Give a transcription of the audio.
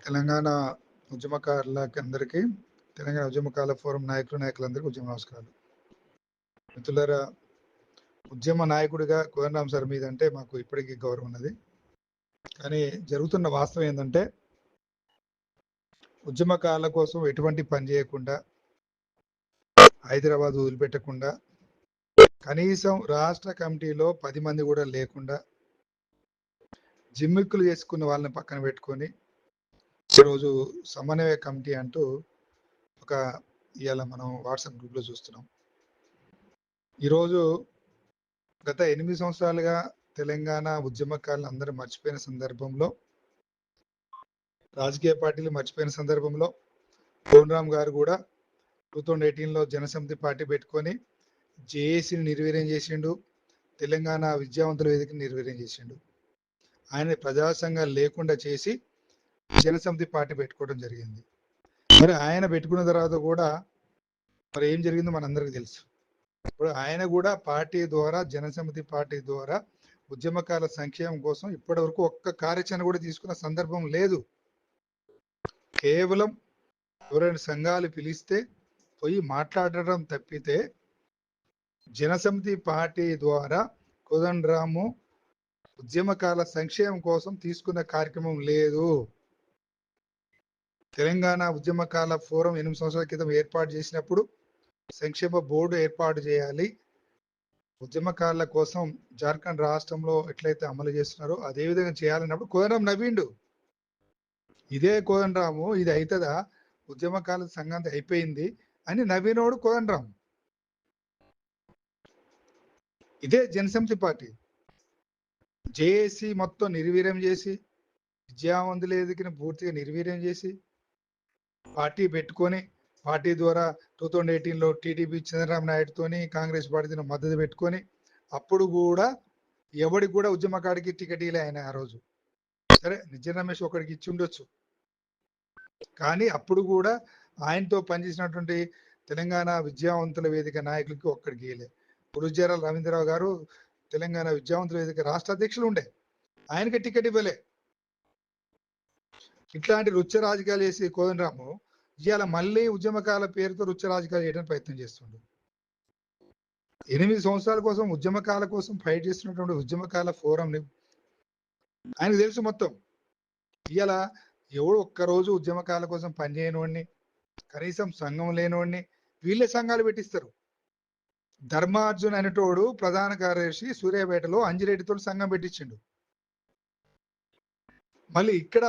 తెలంగాణ ఉద్యమకారులకి అందరికీ తెలంగాణ ఉద్యమకాల ఫోరం నాయకులు నాయకులందరికీ ఉద్యమ నమస్కారాలు. మిత్రులరా ఉద్యమ నాయకుడిగా కోదండరామ్ సార్ మీద అంటే మాకు ఇప్పటికీ గౌరవం ఉన్నది. కానీ జరుగుతున్న వాస్తవం ఏంటంటే ఉద్యమకారుల కోసం ఎటువంటి పని చేయకుండా హైదరాబాద్ వదిలిపెట్టకుండా కనీసం రాష్ట్ర కమిటీలో పది మంది కూడా లేకుండా జిమ్మిక్కులు చేసుకున్న వాళ్ళని పక్కన పెట్టుకొని ఈరోజు సమన్వయ కమిటీ అంటూ ఒక ఇవాళ మనం వాట్సాప్ గ్రూప్లో చూస్తున్నాం. ఈరోజు గత ఎనిమిది సంవత్సరాలుగా తెలంగాణ ఉద్యమకారులు అందరూ మర్చిపోయిన సందర్భంలో రాజకీయ పార్టీలు మర్చిపోయిన సందర్భంలో కోనరామ్ గారు కూడా టూ థౌజండ్ ఎయిటీన్లో జనసమితి పార్టీ పెట్టుకొని జేఏసీని నిర్వీర్యం చేసిండు తెలంగాణ విద్యావంతుల వేదికని నిర్వీర్యం చేసిండు. ఆయన ప్రజా లేకుండా చేసి జనసమితి పార్టీ పెట్టుకోవడం జరిగింది. మరి ఆయన పెట్టుకున్న తర్వాత కూడా మరి ఏం జరిగిందో మనందరికీ తెలుసు. ఇప్పుడు ఆయన కూడా పార్టీ ద్వారా జనసమితి పార్టీ ద్వారా ఉద్యమకాల సంక్షేమం కోసం ఇప్పటి వరకు ఒక్క కార్యాచరణ కూడా తీసుకున్న సందర్భం లేదు. కేవలం ఎవరైనా సంఘాలు పిలిస్తే పోయి మాట్లాడటం తప్పితే జనసమితి పార్టీ ద్వారా కోదండరాము ఉద్యమకాల సంక్షేమం కోసం తీసుకున్న కార్యక్రమం లేదు. తెలంగాణ ఉద్యమకాల ఫోరం ఎనిమిది సంవత్సరాల క్రితం ఏర్పాటు చేసినప్పుడు సంక్షేమ బోర్డు ఏర్పాటు చేయాలి. ఉద్యమకారుల కోసం జార్ఖండ్ రాష్ట్రంలో ఎట్లయితే అమలు చేస్తున్నారో అదే విధంగా చేయాలన్నప్పుడు కోదండరాం నవ్విండు ఇదే కోదండరాము ఇది అవుతుందా ఉద్యమకాల సంఘం అయిపోయింది అని నవ్వినోడు కోదండరాం. ఇదే జనసమితి పార్టీ. జేఏసీ మొత్తం నిర్వీర్యం చేసి విద్యావంతులు ఎదిగిన పూర్తిగా నిర్వీర్యం చేసి పార్టీ పెట్టుకొని పార్టీ ద్వారా టూ థౌజండ్ ఎయిటీన్లో టీడీపీ చంద్రబాబు నాయుడుతోని కాంగ్రెస్ పార్టీని మద్దతు పెట్టుకొని అప్పుడు కూడా ఎవడికి కూడా ఉద్యమకాడికి టికెట్ ఇలే ఆయన ఆ రోజు. సరే నిజ రమేష్ ఒకడికి ఇచ్చి ఉండొచ్చు. కానీ అప్పుడు కూడా ఆయనతో పనిచేసినటువంటి తెలంగాణ విద్యావంతుల వేదిక నాయకులకి ఒక్కడికి ఇయలే గురుజారాల రవీంద్రరావు గారు తెలంగాణ విద్యావంతుల వేదిక రాష్ట్ర అధ్యక్షులు ఉండే. ఆయనకి టికెట్ ఇవ్వలే. ఇట్లాంటి రుచ్చ రాజకీయాలు చేసి కోదండరాము ఇవాళ మళ్ళీ ఉద్యమకాల పేరుతో రుచ్చ రాజకీయాలు చేయడానికి ప్రయత్నం చేస్తుండు. ఎనిమిది సంవత్సరాల కోసం ఉద్యమకాల కోసం ఫైట్ చేస్తున్నటువంటి ఉద్యమకాల ఫోరంని ఆయనకు తెలుసు మొత్తం. ఇవాళ ఎవడు ఒక్కరోజు ఉద్యమకాల కోసం పనిచేయనివాడిని కనీసం సంఘం లేనివాడిని వీళ్ళే సంఘాలు పెట్టిస్తారు. ధర్మార్జున్ అనేటోడు ప్రధాన కార్యదర్శి సూర్యాపేటలో అంజిరెడ్డితో సంఘం పెట్టించిండు. మళ్ళీ ఇక్కడ